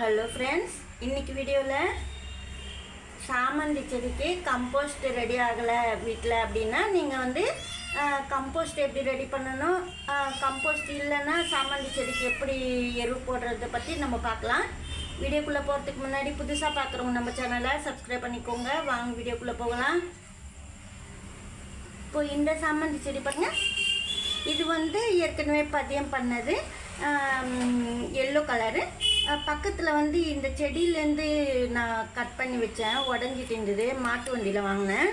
Hello friends இன்னைக்கு வீடியோவில் சாமந்தி செடிக்கு கம்போஸ்ட் ரெடி ஆகலை வீட்டில் அப்படின்னா நீங்கள் வந்து கம்போஸ்ட் எப்படி ரெடி பண்ணணும்? கம்போஸ்ட் இல்லைன்னா சாமந்தி செடிக்கு எப்படி எரு போடுறத பற்றி நம்ம பார்க்கலாம். வீடியோக்குள்ளே போகிறதுக்கு முன்னாடி புதுசாக பார்க்குறவங்க நம்ம சேனலை சப்ஸ்கிரைப் பண்ணிக்கோங்க. வாங்க வீடியோக்குள்ளே போகலாம். இப்போ இந்த சாமந்தி செடி பாருங்கள் இது வந்து ஏற்கனவே பதியம் பண்ணது எல்லோ கலரு பக்கத்தில் வந்து இந்த செடியிலேருந்து நான் கட் பண்ணி வச்சேன். உடஞ்சிட்டு இருந்தது. மாட்டு வண்டியில் வாங்கினேன்.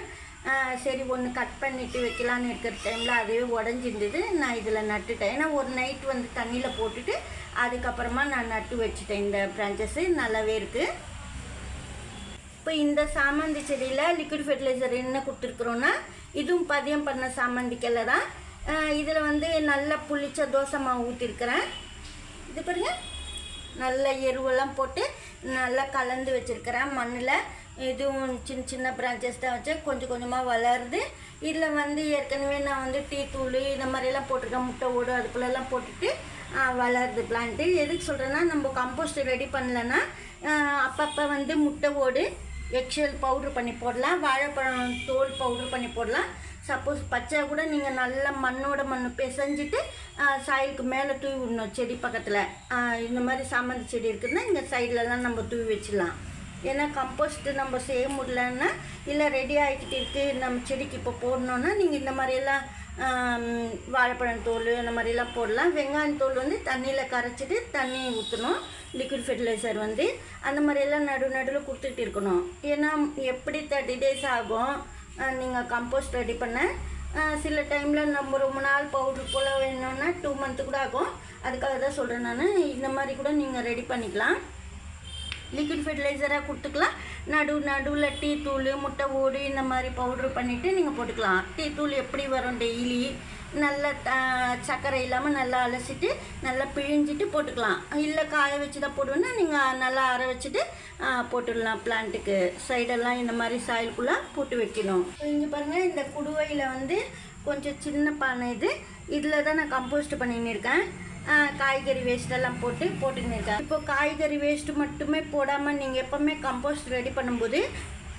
சரி ஒன்று கட் பண்ணிவிட்டு வைக்கலான்னு இருக்கிற டைமில் அதுவே உடஞ்சிருந்தது. நான் இதில் நட்டுட்டேன். ஏன்னா ஒரு நைட் வந்து தண்ணியில் போட்டுட்டு அதுக்கப்புறமா நான் நட்டு வச்சுட்டேன் இந்த பிரான்ச்சஸ்ஸு நல்லாவே இருக்குது இப்போ இந்த சாமந்தி செடியில் லிக்விட் ஃபெர்டிலைசர் என்ன கொடுத்துருக்குறோன்னா இதுவும் பதியம் பண்ண சாமந்திக்கல்ல தான். இதில் வந்து நல்லா புளிச்ச தோசை மாவு ஊற்றிருக்கிறேன் இது பாருங்கள் நல்ல எருவெல்லாம் போட்டு நல்லா கலந்து வச்சுருக்கிறேன். மண்ணில் இதுவும் சின்ன சின்ன பிரான்ச்சஸ் தான் வச்சு கொஞ்சம் கொஞ்சமாக வளருது. இதில் வந்து ஏற்கனவே நான் வந்து டீ தூள் இந்த மாதிரிலாம் போட்டிருக்கேன். முட்டை ஓடு அதுக்குள்ளெல்லாம் போட்டுட்டு வளருது பிளான்ட்டு எதுக்கு சொல்கிறேன்னா நம்ம கம்போஸ்ட் ரெடி பண்ணலன்னா அப்பப்போ வந்து முட்டை ஓடு எக்ஷல் பவுட்ரு பண்ணி போடலாம் வாழைப்பழம் தோல் பவுட்ரு பண்ணி போடலாம். சப்போஸ் பச்சை கூட நீங்கள் நல்லா மண்ணோட மண் பிசைஞ்சிட்டு சாயலுக்கு மேலே தூவி விடணும் செடி பக்கத்தில். இந்த மாதிரி சாமந்தி செடி இருக்குதுன்னா இந்த சைட்லலாம் நம்ம தூவி வச்சிடலாம். ஏன்னா கம்போஸ்ட்டு நம்ம செய்ய முடியலன்னா இல்லை ரெடி ஆகிக்கிட்டு இருக்குது நம்ம செடிக்கு இப்போ போடணுன்னா நீங்கள் இந்த மாதிரியெல்லாம் வாழைப்பழம் தோல் அந்த மாதிரிலாம் போடலாம். வெங்காயம் தோல் வந்து தண்ணியில் கரைச்சிட்டு தண்ணி ஊற்றணும் லிக்விட் ஃபெர்டிலைசர் வந்து அந்த மாதிரியெல்லாம் நடு நடுவில் கொடுத்துட்டு இருக்கணும். ஏன்னா எப்படி தேர்ட்டி டேஸ் ஆகும் நீங்கள் கம்போஸ்ட் ரெடி பண்ண. சில டைமில் நம்ம ரொம்ப நாள் பவுடர் போல் வேணும்னா டூ மந்த்து கூட ஆகும். அதுக்காக தான் சொல்கிறேன் நான். இந்த மாதிரி கூட நீங்கள் ரெடி பண்ணிக்கலாம். லிக்விட் ஃபெர்டிலைசராக கொடுத்துக்கலாம். நடு நடுவில் டீ தூள் முட்டை ஓடு இந்த மாதிரி பவுட்ரு பண்ணிவிட்டு நீங்கள் போட்டுக்கலாம். டீ தூள் எப்படி வரும் டெய்லி நல்லா சர்க்கரை இல்லாமல் நல்லா அலசிட்டு நல்லா பிழிஞ்சிட்டு போட்டுக்கலாம். இல்லை காய வச்சு தான் போடுவேன்னா நீங்கள் நல்லா அரை வச்சுட்டு போட்டுடலாம் பிளான்ட்டுக்கு சைடெல்லாம் இந்த மாதிரி சாயிலுக்குள்ளே போட்டு வைக்கணும். இங்கே பாருங்கள் இந்த குடுவையில் வந்து கொஞ்சம் சின்ன பானை இது. இதில் தான் நான் கம்போஸ்ட் பண்ணின்னு இருக்கேன். காய்கறி வேஸ்ட்டெல்லாம் போட்டு போட்டுன்னு இருக்கேன் இப்போ காய்கறி வேஸ்ட்டு மட்டுமே போடாமல் நீங்கள் எப்போவுமே கம்போஸ்ட் ரெடி பண்ணும்போது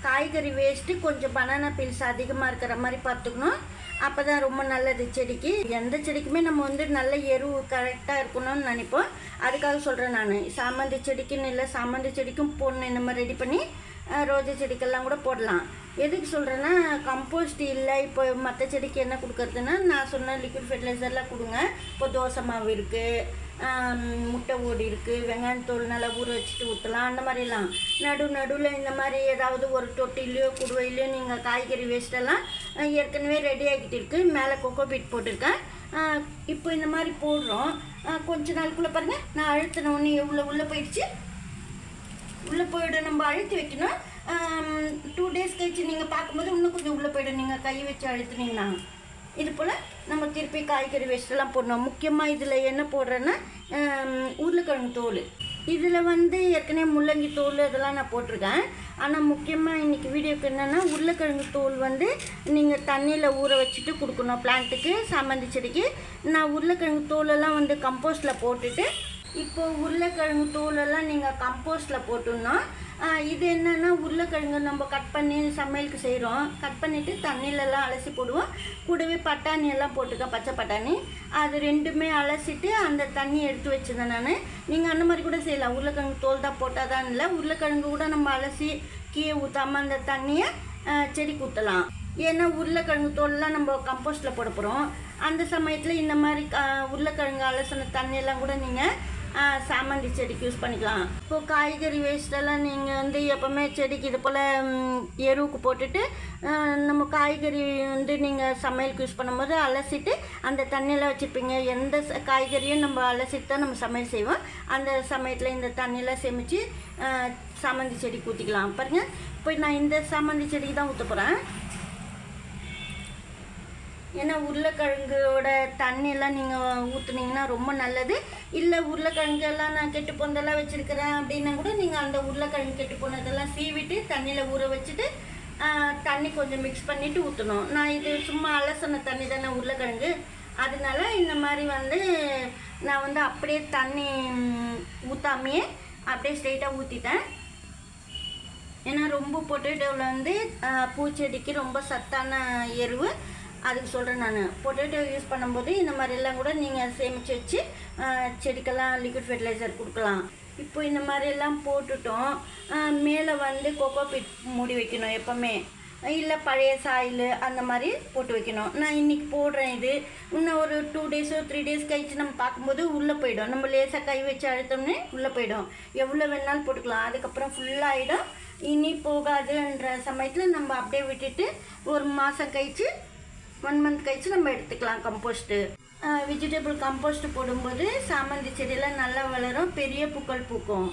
காய்கறி வேஸ்ட்டு கொஞ்சம் பனானா பீல்ஸ் அதிகமாக இருக்கிற மாதிரி பார்த்துக்கணும். அப்போ தான் ரொம்ப நல்லது செடிக்கு. எந்த செடிக்குமே நம்ம வந்து நல்ல எரு கரெக்டாக இருக்கணும்னு நினைப்போம். அதுக்காக சொல்கிறேன் நான். சாமந்தி செடிக்குன்னு இல்லை சாமந்தி செடிக்கும் போடணும் இந்த மாதிரி ரெடி பண்ணி ரோஜா செடிக்கெல்லாம் கூட போடலாம். எதுக்கு சொல்கிறேன்னா கம்போஸ்ட் இல்லை இப்போ மற்ற செடிக்கு என்ன கொடுக்கறதுன்னா நான் சொன்ன லிக்விட் ஃபெர்டிலைசர்லாம் கொடுங்க. இப்போ தோசை மாவு இருக்குது முட்டை ஓடி இருக்குது வெங்காயம் தோல் நல்லா ஊற வச்சுட்டு ஊற்றலாம் அந்த மாதிரிலாம். நடு நடுவில் இந்த மாதிரி ஏதாவது ஒரு தொட்டிலையோ குடுவையிலையோ நீங்கள் காய்கறி வேஸ்ட்டெல்லாம் ஏற்கனவே ரெடி ஆகிட்டு இருக்குது மேலே கொக்கோ பீட் போட்டிருக்கேன். இப்போ இந்த மாதிரி போடுறோம். கொஞ்ச நாளுக்குள்ளே பாருங்கள் நான் அழுத்தின உடனே எவ்வளோ உள்ளே போயிடுச்சு. உள்ளே போயிடும் நம்ம அழுத்தி வைக்கணும். டூ டேஸ் கழிச்சு நீங்கள் பார்க்கும்போது இன்னும் கொஞ்சம் உள்ளே போயிடும் நீங்கள் கை வச்சு அழுத்துனீங்கன்னா இது போல் நம்ம திருப்பி காய்கறி வேஸ்ட்டெல்லாம் போடணும். முக்கியமாக இதில் என்ன போடுறேன்னா உருளைக்கிழங்கு தோல். இதில் வந்து ஏற்கனவே முள்ளங்கி தோல் இதெல்லாம் நான் போட்டிருக்கேன். ஆனால் முக்கியமாக இன்றைக்கி வீடியோக்கு என்னென்னா உருளைக்கிழங்கு தோல் வந்து நீங்கள் தண்ணியில் ஊற வச்சுட்டு கொடுக்கணும். பிளான்ட்டுக்கு சம்மந்தி செடிக்கு நான் உருளைக்கிழங்கு தோலெல்லாம் வந்து கம்போஸ்ட்டில் போட்டுட்டு இப்போ உருளைக்கிழங்கு தோலெல்லாம் நீங்கள் கம்போஸ்டில் போட்டோம்னா இது என்னென்னா உருளைக்கிழங்கு நம்ம கட் பண்ணி சமையலுக்கு செய்கிறோம் கட் பண்ணிவிட்டு தண்ணியிலலாம் அலசி போடுவோம். கூடவே பட்டாணி எல்லாம் போட்டுக்க பச்சை பட்டாணி. அது ரெண்டுமே அலசிட்டு அந்த தண்ணி எடுத்து வச்சுருந்தேன் நான். நீங்கள் அந்த மாதிரி கூட செய்யலாம். உருளைக்கிழங்கு தோல் தான் போட்டால் தான் இல்லை. உருளைக்கிழங்கு கூட நம்ம அலசி கீழே ஊற்றாமல் அந்த தண்ணியை செடி ஊற்றலாம் ஏன்னா உருளைக்கிழங்கு தோல்லாம் நம்ம கம்போஸ்ட்டில் போட போகிறோம் அந்த சமயத்தில் இந்த மாதிரி ஆஹ் உருளைக்கிழங்கு அலசின தண்ணியெல்லாம் கூட நீங்கள் சாமந்தி செடிக்கு யூஸ் பண்ணிக்கலாம். இப்போ காய்கறி வேஸ்டெல்லாம் நீங்கள் வந்து எப்போவுமே செடிக்கு இது போல் எருவுக்கு போட்டுட்டு நம்ம காய்கறி வந்து நீங்கள் சமையலுக்கு யூஸ் பண்ணும்போது அலசிட்டு அந்த தண்ணியில் வச்சுருப்பீங்க எந்த காய்கறியும் நம்ம அலசிட்டு தான் நம்ம சமையல் செய்வோம். அந்த சமயத்தில் இந்த தண்ணியெல்லாம் சேமித்து சாமந்தி செடி ஊற்றிக்கலாம் பாருங்கள் இப்போ நான் இந்த சாமந்தி செடிக்கு தான் ஊற்ற போகிறேன் ஏன்னா உருளைக்கிழங்கோட தண்ணியெல்லாம் நீங்கள் ஊற்றுனீங்கன்னா ரொம்ப நல்லது. இல்லை உருளைக்கிழங்கெல்லாம் நான் கெட்டு போனதெல்லாம் வச்சுருக்கிறேன் அப்படின்னா கூட நீங்கள் அந்த உருளைக்கிழங்கு கெட்டு போனதெல்லாம் சீவிட்டு தண்ணியில் ஊற வச்சுட்டு தண்ணி கொஞ்சம் மிக்ஸ் பண்ணிவிட்டு ஊற்றணும் நான் இது சும்மா அலசன தண்ணி தானே உருளைக்கிழங்கு. அதனால இந்த மாதிரி வந்து நான் வந்து அப்படியே தண்ணி ஊற்றாமையே அப்படியே ஸ்ட்ரெயிட்டாக ஊற்றிட்டேன் ஏன்னா ரொம்ப பொட்டேட்டோவில் வந்து பூச்செடிக்கு ரொம்ப சத்தான எருவு. அதுக்கு சொல்கிறேன் நான். பொட்டேட்டோ யூஸ் பண்ணும்போது இந்த மாதிரிலாம் கூட நீங்கள் சேமித்து வச்சு செடிக்கெல்லாம் லிக்விட் ஃபெர்டிலைசர் கொடுக்கலாம். இப்போ இந்த மாதிரியெல்லாம் போட்டுட்டோம். மேலே வந்து கோகோ பிட் மூடி வைக்கணும் எப்போவுமே. இல்லை பழைய சாயில் அந்த மாதிரி போட்டு வைக்கணும். நான் இன்றைக்கி போடுறேன் இது. இன்னும் ஒரு டூ டேஸோ த்ரீ டேஸ் கழிச்சு நம்ம பார்க்கும்போது உள்ளே போயிடும். நம்ம லேசாக கை வச்சு அழுத்தோம்னே உள்ளே போயிடும். எவ்வளோ வேணாலும் போட்டுக்கலாம். அதுக்கப்புறம் ஃபுல்லாகிடும் இனி போகாதுன்ற சமயத்தில் நம்ம அப்படியே விட்டுட்டு ஒரு மாதம் கழித்து ஒன் மந்த் கழிச்சு நம்ம எடுத்துக்கலாம் கம்போஸ்ட்டு வெஜிடபிள் கம்போஸ்ட் போடும்போது சாமந்தி செடியெல்லாம் நல்லா வளரும் பெரிய பூக்கள் பூக்கும்.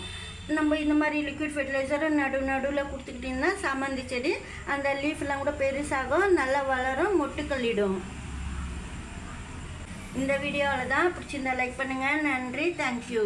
நம்ம இந்த மாதிரி லிக்விட் ஃபெர்டிலைசரை நடு நடுவில் கொடுத்துக்கிட்டிங்கன்னா சாமந்தி செடி அந்த லீஃப்லாம் கூட பெருசாகும் நல்லா வளரும் மொட்டுக்களிடும் இந்த வீடியோவில் தான் பிடிச்சிருந்தா லைக் பண்ணுங்கள் நன்றி. தேங்க்யூ